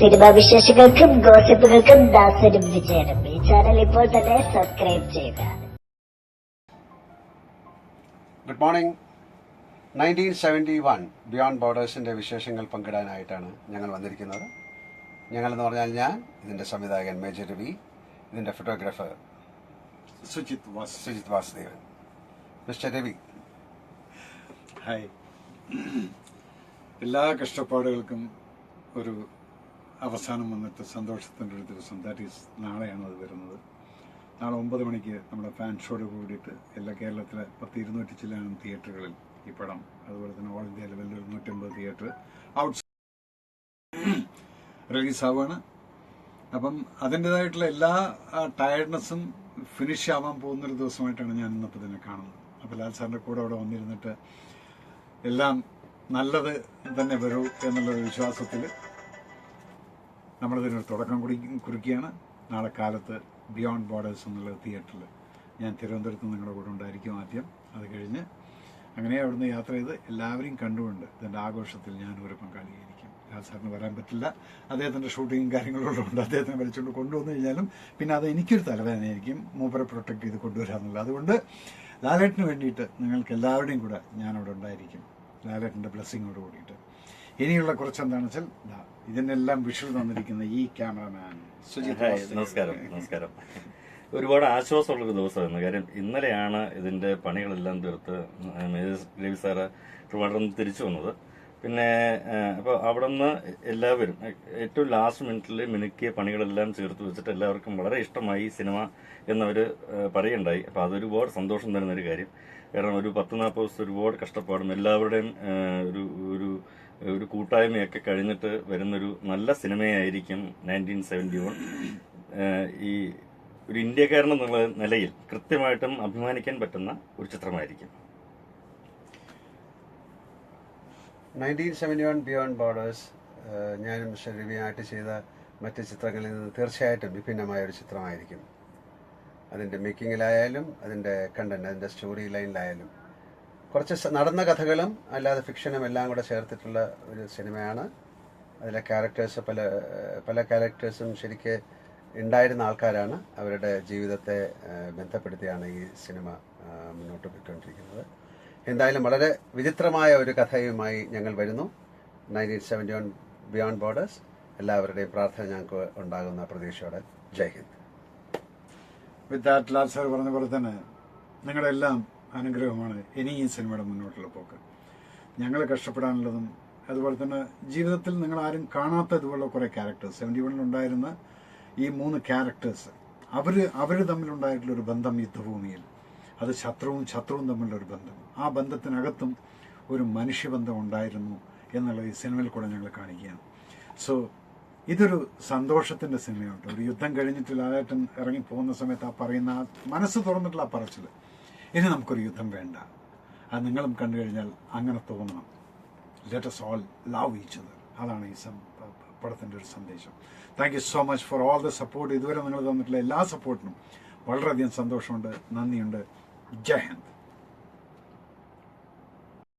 Cinema വിശേഷങ്ങൾക്കും ഗോസിപ്പുകൾക്കും ദാസനും വിജയനും. ഈ channel ഇപ്പോൾ തന്നെ സബ്സ്ക്രൈബ് ചെയ്യുക good morning nineteen seventy one beyond ബോർഡേഴ്സിന്റെ വിശേഷങ്ങൾ പങ്കിടാനായിട്ടാണ് ഞങ്ങൾ വന്നിരിക്കുന്നത്. ഞങ്ങളെന്ന് പറഞ്ഞാൽ ഞാൻ ഇതിന്റെ സംവിധായകൻ മേജർ രവി ഇതിന്റെ photographer Sujith Vas. Sujith Vasudevan. Mister Ravi. Hi എല്ലാ കഷ്ടപ്പാടുകൾക്കും ഒരു അവസാനം വന്നിട്ട് സന്തോഷത്തിന്റെ ഒരു ദിവസം. ദാറ്റ് ഈസ് നാളെയാണ് അത് വരുന്നത്. നാളെ ഒമ്പത് മണിക്ക് നമ്മുടെ ഫാൻ ഷോയോട് കൂടിയിട്ട് എല്ലാ കേരളത്തിലെ പത്ത് ഇരുന്നൂറ്റി ചില്ലാനും തിയേറ്ററുകളിൽ ഈ പടം അതുപോലെ തന്നെ ഓൾ ഇന്ത്യ ലെവലിൽ ഒരു നൂറ്റമ്പത് തിയേറ്റർ ഔട്ട് റിലീസാവാണ് അപ്പം അതിന്റെതായിട്ടുള്ള എല്ലാ ടയർഡ്നെസ്സും ഫിനിഷ് ആവാൻ പോകുന്നൊരു ദിവസമായിട്ടാണ് ഞാൻ ഇന്നിപ്പോൾ തന്നെ കാണുന്നത്. അപ്പോൾ ലാൽ സാറിന്റെ കൂടെ അവിടെ വന്നിരുന്നിട്ട് എല്ലാം നല്ലത് തന്നെ വരൂ എന്നുള്ളൊരു വിശ്വാസത്തിൽ നമ്മളിതിനൊരു തുടക്കം കുടി കുറിക്കുകയാണ്. നാളെ കാലത്ത് ബിയോണ്ട് ബോർഡേഴ്സ് എന്നുള്ള തിയേറ്ററിൽ ഞാൻ തിരുവനന്തപുരത്ത് നിങ്ങളുടെ കൂടെ ഉണ്ടായിരിക്കും ആദ്യം. അത് കഴിഞ്ഞ് അങ്ങനെ അവിടുന്ന് യാത്ര ചെയ്ത് എല്ലാവരെയും കണ്ടുകൊണ്ട് ഇതിന്റെ ആഘോഷത്തിൽ ഞാൻ ഒരു പങ്കാളിയായിരിക്കും. ലാൽ സാറിന് വരാൻ പറ്റില്ല. അദ്ദേഹത്തിന്റെ ഷൂട്ടിങ്ങും കാര്യങ്ങളും ഉണ്ട്. അദ്ദേഹത്തിനെ വലിച്ചുകൊണ്ട് കൊണ്ടുവന്നു കഴിഞ്ഞാലും പിന്നെ അത് എനിക്കൊരു തലവേദനയായിരിക്കും. മൂപ്പരെ പ്രൊട്ടക്ട് ചെയ്ത് കൊണ്ടുവരാമെന്നുള്ളത് അതുകൊണ്ട് ലാലേട്ടിന് വേണ്ടിയിട്ട് നിങ്ങൾക്ക് എല്ലാവരുടെയും കൂടെ ഞാനവിടെ ഉണ്ടായിരിക്കും. ലാലേട്ടിന്റെ ബ്ലെസ്സിങ്ങോട് കൂടിയിട്ട്. ഇനിയുള്ള കുറച്ച് എന്താണെന്ന് വെച്ചാൽ ദാ ഇതിനെല്ലാം വിഷു തന്നിരിക്കുന്ന ഈ ക്യാമറമാൻ. സുജിത് നമസ്കാരം നമസ്കാരം. ഒരുപാട് ആശ്വാസമുള്ളൊരു ദിവസമായിരുന്നു കാര്യം ഇന്നലെയാണ് ഇതിന്റെ പണികളെല്ലാം തീർത്ത് രവി സാറ് ട്രിവാൻഡ്രം തിരിച്ചു വന്നത്. പിന്നെ അപ്പോൾ അവിടെ നിന്ന് എല്ലാവരും ഏറ്റവും ലാസ്റ്റ് മിനിറ്റിൽ മിനുക്കിയ പണികളെല്ലാം ചേർത്ത് വെച്ചിട്ട് എല്ലാവർക്കും വളരെ ഇഷ്ടമായി സിനിമ എന്നവർ പറയുണ്ടായി. അപ്പോൾ അതൊരുപാട് സന്തോഷം തരുന്ന ഒരു കാര്യം. കാരണം ഒരു പത്ത് നാൽപ്പത് ദിവസം ഒരുപാട് കഷ്ടപ്പാടും എല്ലാവരുടെയും ഒരു ഒരു കൂട്ടായ്മയൊക്കെ കഴിഞ്ഞിട്ട് വരുന്നൊരു നല്ല സിനിമയായിരിക്കും നയന്റീൻ സെവന്റി വൺ. ഈ ഒരു ഇന്ത്യക്കാരൻ എന്നുള്ള നിലയിൽ കൃത്യമായിട്ടും അഭിമാനിക്കാൻ പറ്റുന്ന ഒരു ചിത്രമായിരിക്കും. Nineteen seventy one beyond borders ഞാനും ശ്രീമിയായിട്ട് ചെയ്ത മറ്റ് ചിത്രങ്ങളിൽ നിന്ന് തീർച്ചയായിട്ടും വിഭിന്നമായ ഒരു ചിത്രമായിരിക്കും. അതിന്റെ മേക്കിങ്ങിലായാലും അതിന്റെ കണ്ടന്റ് അതിന്റെ സ്റ്റോറി ലൈനിലായാലും. കുറച്ച് നടന്ന കഥകളും അല്ലാതെ ഫിക്ഷനും എല്ലാം കൂടെ ചേർത്തിട്ടുള്ള ഒരു സിനിമയാണ്. അതിലെ ക്യാരക്ടേഴ്സ് പല പല ക്യാരക്ടേഴ്സും ശരിക്ക് ഉണ്ടായിരുന്ന ആൾക്കാരാണ്. അവരുടെ ജീവിതത്തെ ബന്ധപ്പെടുത്തിയാണ് ഈ സിനിമ മുന്നോട്ട് പോയിക്കൊണ്ടിരിക്കുന്നത്. എന്തായാലും വളരെ വിചിത്രമായ ഒരു കഥയുമായി ഞങ്ങൾ വരുന്നു. Nineteen seventy one beyond borders എല്ലാവരുടെയും പ്രാർത്ഥന ഞങ്ങൾക്ക് ഉണ്ടാകുന്ന പ്രതീക്ഷയോടെ. Jai Hind. With that Lal sir പറഞ്ഞ പോലെ തന്നെ നിങ്ങളുടെ എല്ലാം അനുഗ്രഹമാണ് ഇനി ഈ സിനിമയുടെ മുന്നോട്ടുള്ള പോക്ക്. ഞങ്ങൾ കഷ്ടപ്പെടാനുള്ളതും അതുപോലെ തന്നെ ജീവിതത്തിൽ നിങ്ങൾ ആരും കാണാത്ത ഇതുപോലുള്ള കുറേ ക്യാരക്ടേഴ്സ് സെവന്റി വണ്ണിലുണ്ടായിരുന്ന ഈ മൂന്ന് ക്യാരക്ടേഴ്സ് അവർ അവർ തമ്മിലുണ്ടായിട്ടുള്ള ഒരു ബന്ധം യുദ്ധഭൂമിയിൽ അത് ശത്രുവും ശത്രുവും തമ്മിലുള്ള ഒരു ബന്ധം. ആ ബന്ധത്തിനകത്തും ഒരു മനുഷ്യബന്ധം ഉണ്ടായിരുന്നു എന്നുള്ളത് ഈ സിനിമയിൽ കൂടെ ഞങ്ങൾ കാണിക്കുകയാണ്. സോ ഇതൊരു സന്തോഷത്തിന്റെ സിനിമയുണ്ട് ഒരു യുദ്ധം കഴിഞ്ഞിട്ട് ലാലേട്ടൻ ഇറങ്ങി പോകുന്ന സമയത്ത് ആ പറയുന്ന മനസ്സ് തുറന്നിട്ടുള്ള ആ പറച്ചിൽ ഇനി നമുക്കൊരു യുദ്ധം വേണ്ട. അത് നിങ്ങളും കണ്ടു കഴിഞ്ഞാൽ അങ്ങനെ തോന്നണം. Let all love each other അതാണ് ഈ സം- പ- പ- പടത്തിന്റെ ഒരു സന്ദേശം. Thank you so much for all the support ഇതുവരെ നിങ്ങൾ തന്നിട്ടുള്ള എല്ലാ സപ്പോർട്ടിനും വളരെയധികം സന്തോഷമുണ്ട് നന്ദിയുണ്ട്. ജയ് ഹിന്ദ്.